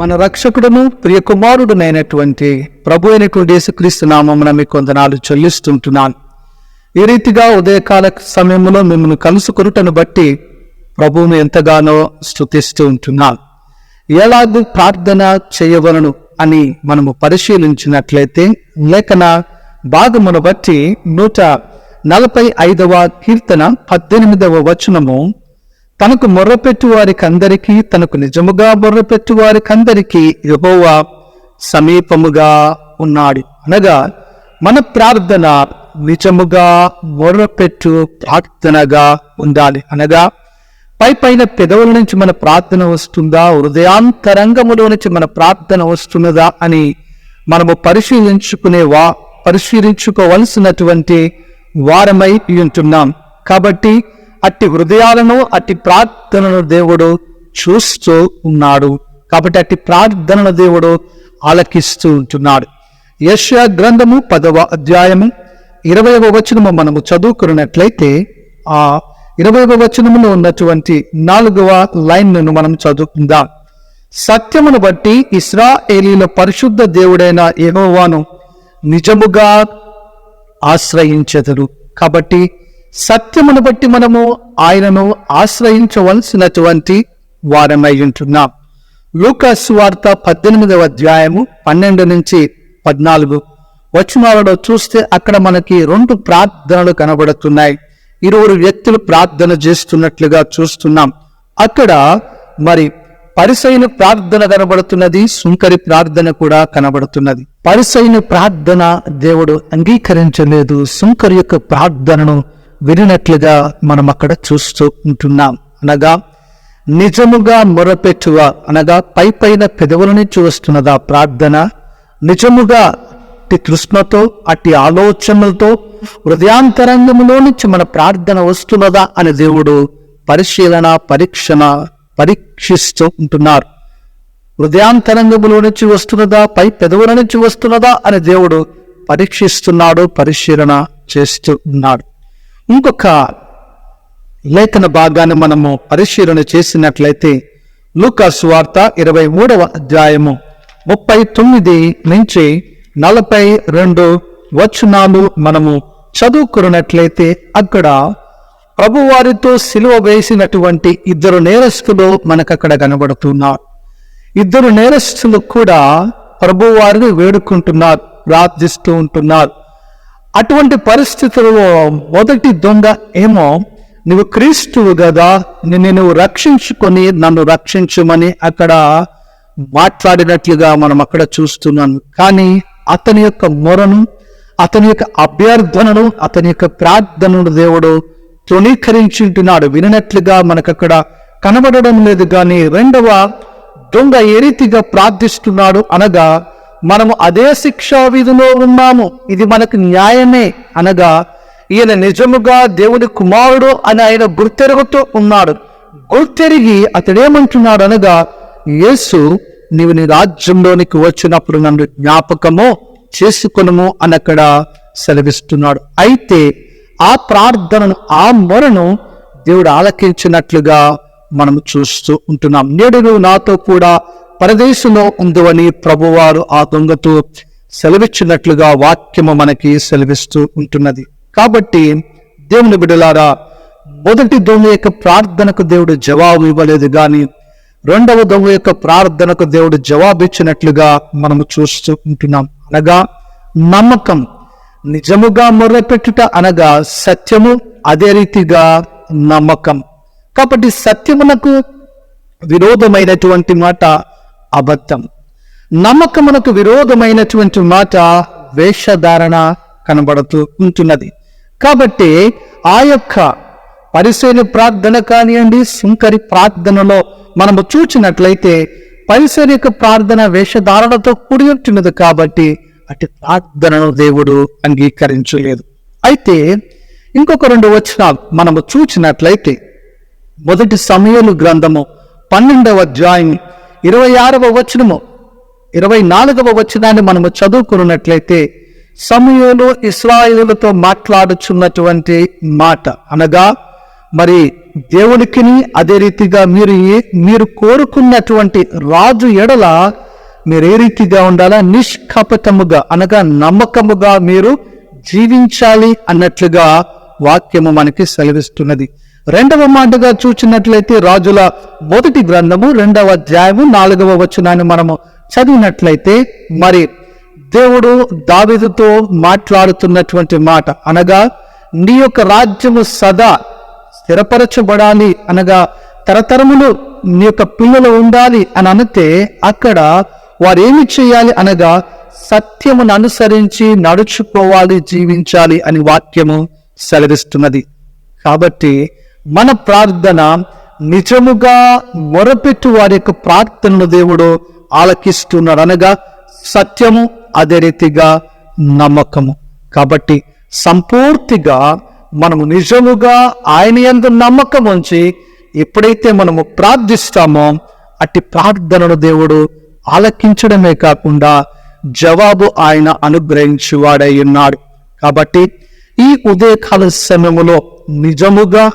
మన రక్షకుడును ప్రియకుమారుడునైనటువంటి ప్రభు అయినటువంటి యేసుక్రీస్తు నామమున మీకు కొందనాలు చెల్లిస్తుంటున్నాను. ఈ రీతిగా ఉదయకాల సమయంలో మిమ్మల్ని కలుసుకొనుటను బట్టి ప్రభువును ఎంతగానో స్తుతిస్తూ ఉంటున్నాను. ఎలాగూ ప్రార్థన చేయవలను అని మనము పరిశీలించినట్లయితే లేఖన భాగమును బట్టి నూట నలభై ఐదవ కీర్తన పద్దెనిమిదవ వచనము తనకు మొర్రపెట్టు వారికి అందరికీ తనకు నిజముగా మొర్రపెట్టు వారికి అందరికీ సమీపముగా ఉన్నాడు. అనగా మన ప్రార్థన నిజముగా మొర్రపెట్టు ప్రార్థనగా ఉండాలి. అనగా పై పైన పెదవుల నుంచి మన ప్రార్థన వస్తుందా? హృదయాంతరంగములో నుంచి మన ప్రార్థన వస్తున్నదా? అని మనము పరిశీలించుకునే వా పరిశీలించుకోవలసినటువంటి వారమై ఉంటున్నాం. కాబట్టి అట్టి హృదయాలను అట్టి ప్రార్థనను దేవుడు చూస్తూ ఉన్నాడు. కాబట్టి అట్టి ప్రార్థనను దేవుడు ఆలకిస్తూ ఉంటున్నాడు. యశ్యా గ్రంథము పదవ అధ్యాయము ఇరవై వచనము మనము చదువుకున్నట్లయితే ఆ ఇరవై వచనములో ఉన్నటువంటి నాలుగవ లైన్ను మనం చదువుకుందాం. సత్యమును బట్టి ఇస్రాయేలీల పరిశుద్ధ దేవుడైన యెహోవాను నిజముగా ఆశ్రయించెదరు. కాబట్టి సత్యమును బట్టి మనము ఆయనను ఆశ్రయించవలసినటువంటి వారమై ఉంటున్నాం. లూకాస్ వార్త పద్దెనిమిదవ అధ్యాయము పన్నెండు నుంచి పద్నాలుగు వచనాలలో చూస్తే అక్కడ మనకి రెండు ప్రార్థనలు కనబడుతున్నాయి. ఇరువురు వ్యక్తులు ప్రార్థన చేస్తున్నట్లుగా చూస్తున్నాం. అక్కడ మరి పరిసైన ప్రార్థన కనబడుతున్నది సుంకరి ప్రార్థన కూడా కనబడుతున్నది. పరిసైన ప్రార్థన దేవుడు అంగీకరించలేదు సుంకరి యొక్క ప్రార్థనను వినినట్లుగా మనం అక్కడ చూస్తూ ఉంటున్నాం. అనగా నిజముగా మొరపెట్టువ అనగా పై పైన పెదవుల నుంచి వస్తున్నదా ప్రార్థన? నిజముగా అట్టి తృష్ణతో అట్టి ఆలోచనలతో హృదయాంతరంగంలో నుంచి మన ప్రార్థన వస్తున్నదా అని దేవుడు పరిశీలన పరీక్షణ పరీక్షిస్తూ ఉంటున్నారు. హృదయాంతరంగములో నుంచి వస్తున్నదా పై పెదవుల నుంచి వస్తున్నదా అని దేవుడు పరీక్షిస్తున్నాడు పరిశీలన చేస్తూ ఉన్నాడు. ఇంకొక లేఖన భాగాన్ని మనము పరిశీలన చేసినట్లయితే లూకాసు వార్త ఇరవై మూడవ అధ్యాయము ముప్పై తొమ్మిది నుంచి నలభై రెండు వచనాలు మనము చదువుకున్నట్లయితే అక్కడ ప్రభువారితో సిలువ వేసినటువంటి ఇద్దరు నేరస్తులు మనకు అక్కడ కనబడుతున్నారు. ఇద్దరు నేరస్తులు కూడా ప్రభువారిని వేడుకుంటున్నారు ప్రార్థిస్తూ ఉంటున్నారు. అటువంటి పరిస్థితుల్లో మొదటి దొంగ ఏమో నువ్వు క్రీస్తువు కదా నిన్ను నువ్వు రక్షించుకొని నన్ను రక్షించమని అక్కడ మాట్లాడినట్లుగా మనం అక్కడ చూస్తున్నాను కానీ అతని యొక్క మొరను అతని యొక్క అభ్యర్థనను అతని యొక్క ప్రార్థనను దేవుడు తృణీకరించుంటున్నాడు. వినట్లుగా మనకు అక్కడ కనబడడం లేదు కానీ రెండవ దొంగ ఏ రీతిగా ప్రార్థిస్తున్నాడు అనగా మనము అదే శిక్షా విధిలో ఉన్నాము. ఇది మనకు న్యాయమే అనగా ఈయన నిజముగా దేవుని కుమారుడు అని ఆయన గుర్తెరుగుతూ ఉన్నాడు. గుర్తెరిగి అతడేమంటున్నాడు అనగా యేసు నీవు నీ రాజ్యంలోనికి వచ్చినప్పుడు నన్ను జ్ఞాపకము చేసుకునము అని అక్కడ సెలవిస్తున్నాడు. అయితే ఆ ప్రార్థనను ఆ మొరను దేవుడు ఆలకించినట్లుగా మనం చూస్తూ ఉంటున్నాం. నేడు నువ్వు నాతో కూడా పరదేశంలో ఉందని ప్రభువారు ఆ దొంగతో సెలవిచ్చినట్లుగా వాక్యము మనకి సెలవిస్తూ ఉంటున్నది. కాబట్టి దేవుని బిడలారా మొదటి దొంగ యొక్క ప్రార్థనకు దేవుడు జవాబు ఇవ్వలేదు కానీ రెండవ దొంగ యొక్క ప్రార్థనకు దేవుడు జవాబు ఇచ్చినట్లుగా మనము చూస్తూ ఉంటున్నాం. అనగా నమ్మకం నిజముగా మొర్రపెట్టుట అనగా సత్యము అదే రీతిగా నమ్మకం. కాబట్టి సత్యమునకు విరోధమైనటువంటి మాట అబద్ధం. నమ్మకమునకు విరోధమైనటువంటి మాట వేషధారణ కనబడుతూ ఉంటున్నది. కాబట్టి ఆ యొక్క పరిశీలి ప్రార్థన కానివ్వండి సుంకరి ప్రార్థనలో మనము చూచినట్లయితే పరిశీలి యొక్క ప్రార్థన వేషధారణతో కూడి ఉంటున్నది కాబట్టి అటు ప్రార్థనను దేవుడు అంగీకరించలేదు. అయితే ఇంకొక రెండు వచ్చిన మనము చూచినట్లయితే మొదటి సమయలు గ్రంథము పన్నెండవ అధ్యాయం ఇరవై ఆరవ వచనము ఇరవై నాలుగవ వచనాన్ని మనము చదువుకున్నట్లయితే సమయంలో ఇస్రాయిలతో మాట్లాడుచున్నటువంటి మాట. అనగా మరి దేవునికిని అదే రీతిగా మీరు మీరు కోరుకున్నటువంటి రాజు ఎడల మీరు ఏ రీతిగా ఉండాలా? నిష్కపటముగా అనగా నమ్మకముగా మీరు జీవించాలి అన్నట్లుగా వాక్యము మనకి సెలవిస్తున్నది. రెండవ మాటగా చూచినట్లయితే రాజుల మొదటి గ్రంథము రెండవ అధ్యాయము నాలుగవ వచనాన్ని మనము చదివినట్లయితే మరి దేవుడు దావిదుతో మాట్లాడుతున్నటువంటి మాట అనగా నీ యొక్క రాజ్యము సదా స్థిరపరచబడాలి అనగా తరతరములు నీ యొక్క పిల్లలు ఉండాలి అని అనితే అక్కడ వారు ఏమి చేయాలి అనగా సత్యమును అనుసరించి నడుచుకోవాలి జీవించాలి అని వాక్యము సెలవిస్తున్నది. కాబట్టి మన ప్రార్థన నిజముగా మొరపెట్టు వారి యొక్క ప్రార్థనను దేవుడు ఆలకిస్తున్నాడు అనగా సత్యము అదే రీతిగా నమ్మకము. కాబట్టి సంపూర్తిగా మనము నిజముగా ఆయన యందు నమ్మకం ఉంచి ఎప్పుడైతే మనము ప్రార్థిస్తామో అట్టి ప్రార్థనను దేవుడు ఆలకించడమే కాకుండా జవాబు ఆయన అనుగ్రహించువాడై ఉన్నాడు. కాబట్టి ఈ ఉదయకాల సమయములో నిజముగా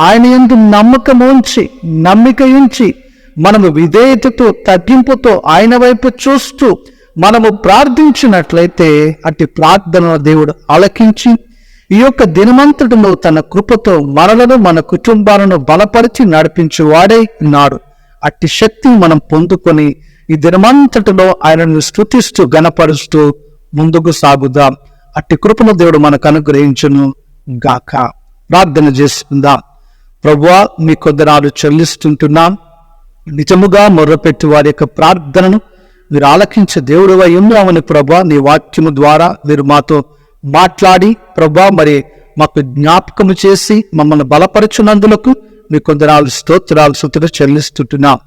ఆయన ఎందు నమ్మకం ఉంచి నమ్మిక ఉంచి మనము విధేయతతో తగ్గింపుతో ఆయన వైపు చూస్తూ మనము ప్రార్థించినట్లయితే అట్టి ప్రార్థన దేవుడు ఆలకించి ఈ యొక్క దినమంతటిలో తన కృపతో మనలను మన కుటుంబాలను బలపరిచి నడిపించి వాడే ఉన్నాడు. అట్టి శక్తిని మనం పొందుకొని ఈ దినమంతటిలో ఆయనను స్థుతిస్తూ గణపరుస్తూ ముందుకు సాగుదాం. అట్టి కృపను దేవుడు మనకు అనుగ్రహించును గాక. ప్రార్థన చేసుకుందాం. ప్రభువా మీ కొందనాలు చెల్లిస్తుంటున్నాం. నిజముగా మొర్రపెట్టి వారి యొక్క ప్రార్థనను మీరు ఆలకించే దేవుడు ఉన్నామని ప్రభా నీ వాక్యము ద్వారా మీరు మాతో మాట్లాడి ప్రభా మరి మాకు జ్ఞాపకము చేసి మమ్మల్ని బలపరచునందులకు మీ కొందరాలు స్తోత్రాలు సుతులు చెల్లిస్తుంటున్నాం.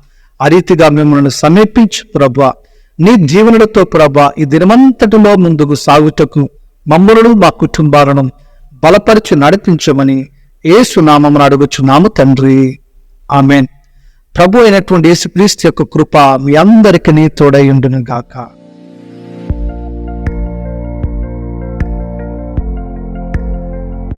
ఆ రీతిగా మిమ్మల్ని సమీపించు ప్రభా. నీ జీవనులతో ప్రభా ఈ దినమంతటిలో ముందుకు సాగుటకు మమ్మలను మా కుటుంబాలను బలపరిచి నడిపించమని ఏసునామం అడుగుచున్నాము తండ్రి. ఆమెన్. ప్రభు అయినటువంటి యేసుక్రీస్తు యొక్క కృప మీ అందరికీ తోడై ఉండును గాక